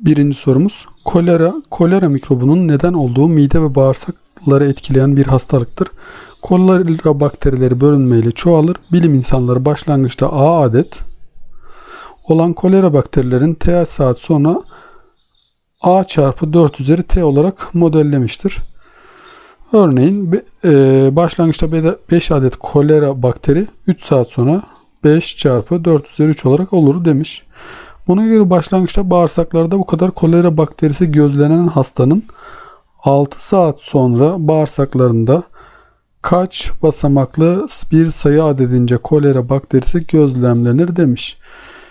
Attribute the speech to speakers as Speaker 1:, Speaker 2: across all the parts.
Speaker 1: Birinci sorumuz. Kolera, kolera mikrobunun neden olduğu mide ve bağırsakları etkileyen bir hastalıktır. Kolera bakterileri bölünmeyle çoğalır. Bilim insanları başlangıçta A adet olan kolera bakterilerin T saat sonra A çarpı 4 üzeri T olarak modellemiştir. Örneğin e, başlangıçta 5 adet kolera bakteri 3 saat sonra 5 çarpı 4 üzeri 3 olarak olur demiş. Buna göre başlangıçta bağırsaklarda bu kadar kolera bakterisi gözlenen hastanın 6 saat sonra bağırsaklarında kaç basamaklı bir sayı adedince kolera bakterisi gözlemlenir demiş.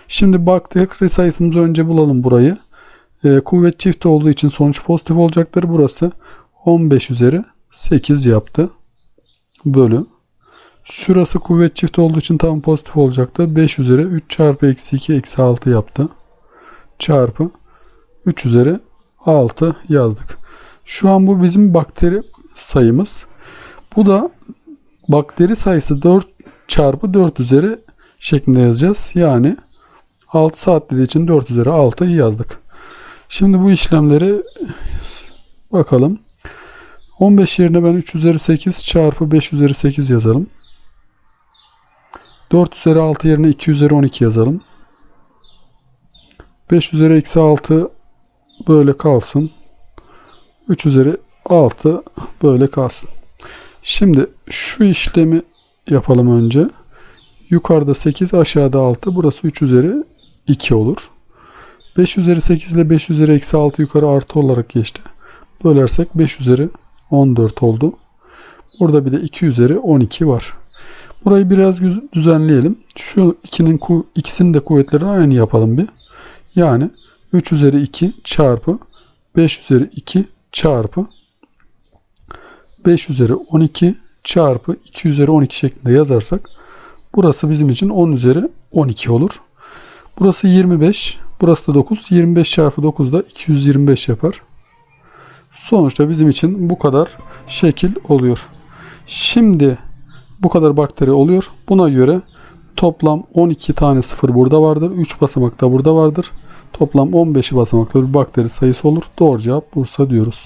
Speaker 1: Şimdi bakteri sayısımızı önce bulalım burayı. Ee, kuvvet çift olduğu için sonuç pozitif olacaktır. Burası 15 üzeri 8 yaptı. Bölü. Şurası kuvvet çift olduğu için tam pozitif olacaktır. 5 üzeri 3 çarpı eksi 2 eksi 6 yaptı. Çarpı 3 üzeri 6 yazdık. Şu an bu bizim bakteri sayımız. Bu da bakteri sayısı 4 çarpı 4 üzeri şeklinde yazacağız. Yani 6 saat dediği için 4 üzeri 6'yı yazdık. Şimdi bu işlemleri bakalım. 15 yerine ben 3 üzeri 8 çarpı 5 üzeri 8 yazalım. 4 üzeri 6 yerine 2 üzeri 12 yazalım. 5 üzeri eksi 6 böyle kalsın. 3 üzeri 6 böyle kalsın. Şimdi şu işlemi yapalım önce. Yukarıda 8 aşağıda 6 burası 3 üzeri 2 olur. 5 üzeri 8 ile 5 üzeri eksi 6 yukarı artı olarak geçti. Bölersek 5 üzeri 14 oldu. Burada bir de 2 üzeri 12 var. Burayı biraz düzenleyelim. Şu ikinin ikisinin de kuvvetlerini aynı yapalım bir. Yani 3 üzeri 2 çarpı 5 üzeri 2 çarpı 5 üzeri 12 çarpı 2 üzeri 12 şeklinde yazarsak burası bizim için 10 üzeri 12 olur. Burası 25, burası da 9. 25 çarpı 9 da 225 yapar. Sonuçta bizim için bu kadar şekil oluyor. Şimdi bu kadar bakteri oluyor. Buna göre toplam 12 tane sıfır burada vardır. 3 basamak da burada vardır. Toplam 15 basamaklı bir bakteri sayısı olur. Doğru cevap Bursa diyoruz.